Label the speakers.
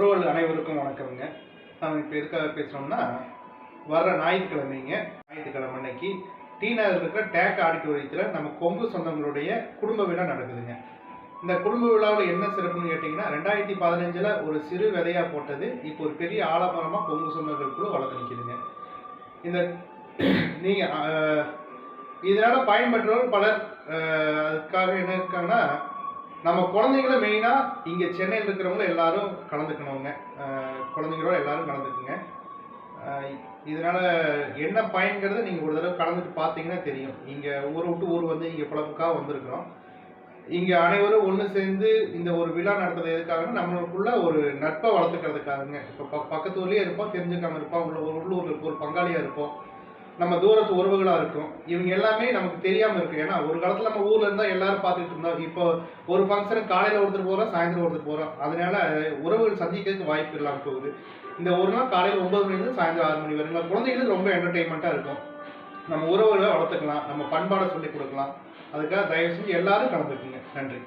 Speaker 1: உறவுகள் அனைவருக்கும் வணக்கம்ங்க. நம்ம இப்போ எதுக்காக பேசுகிறோம்னா வர ஞாயிற்றுக்கிழமைங்க. ஞாயிற்றுக்கிழமை அன்னைக்கு டி நகர் இருக்கிற டேக் ஆடிட்டோரியத்தில் நம்ம கொங்கு சொந்தங்களுடைய குடும்ப விழா நடக்குதுங்க. இந்த குடும்ப விழாவில் என்ன சிறப்புன்னு கேட்டிங்கன்னா ரெண்டாயிரத்தி பதினஞ்சில் ஒரு சிறு விதையாக போட்டது இப்போ ஒரு பெரிய ஆலமரமாக கொங்கு சொந்தங்களுக்குள்ள வளர்ந்து நிற்கிதுங்க இந்த நீங்கள் இதனால் பயன்பெற்றவர்கள் பலர் அதுக்காக என்ன இருக்காங்கன்னா நம்ம குழந்தைங்கள மெயினாக இங்கே சென்னையில் இருக்கிறவங்க எல்லாரும் கலந்துக்கணுங்க. குழந்தைங்களோட எல்லாரும் கலந்துக்குங்க. இதனால் இதனால என்ன பயன்கிறது நீங்கள் ஒரு தடவை கலந்துட்டு பார்த்தீங்கன்னா தெரியும். இங்கே ஊரை விட்டு ஊர் வந்து இங்கே பிழப்புக்காக வந்திருக்கிறோம். இங்கே அனைவரும் ஒன்று சேர்ந்து இந்த ஒரு விழா நடத்துறது எதுக்காக நம்மளுக்குள்ள ஒரு நட்பை வளர்த்துக்கிறதுக்காகங்க. இப்போ ப பக்கத்து ஊர்லேயே இருப்போம் தெரிஞ்சுக்காம இருப்போம் உள்ள ஒரு உள்ளூரில் ஒரு பங்காளியாக இருப்போம். நம்ம தூரத்து உறவுகளாக இருக்கும். இவங்க எல்லாமே நமக்கு தெரியாமல் இருக்கு ஏன்னா ஒரு காலத்தில் நம்ம ஊரில் இருந்தால் எல்லாரும் பார்த்துட்டு இருந்தோம். இப்போ ஒரு ஃபங்க்ஷனுக்கு காலையில் ஒருத்தர் போகிறோம் சாயந்தரம் ஒருத்தர் போகிறோம் அதனால உறவுகள் சந்திக்கிறதுக்கு வாய்ப்பு இல்லாமல் போகுது. இந்த ஒரு நாள் காலையில் ஒன்பது மணிலேருந்து சாயந்தரம் ஆறு மணி வரைக்கும் குழந்தைகளுக்கு ரொம்ப என்டர்டெயின்மெண்ட்டாக இருக்கும். நம்ம உறவுகளை வளர்த்துக்கலாம். நம்ம பண்பாடை சொல்லிக் கொடுக்கலாம். அதுக்காக தயவு செஞ்சு எல்லாரும் கலந்துக்குங்க. நன்றி.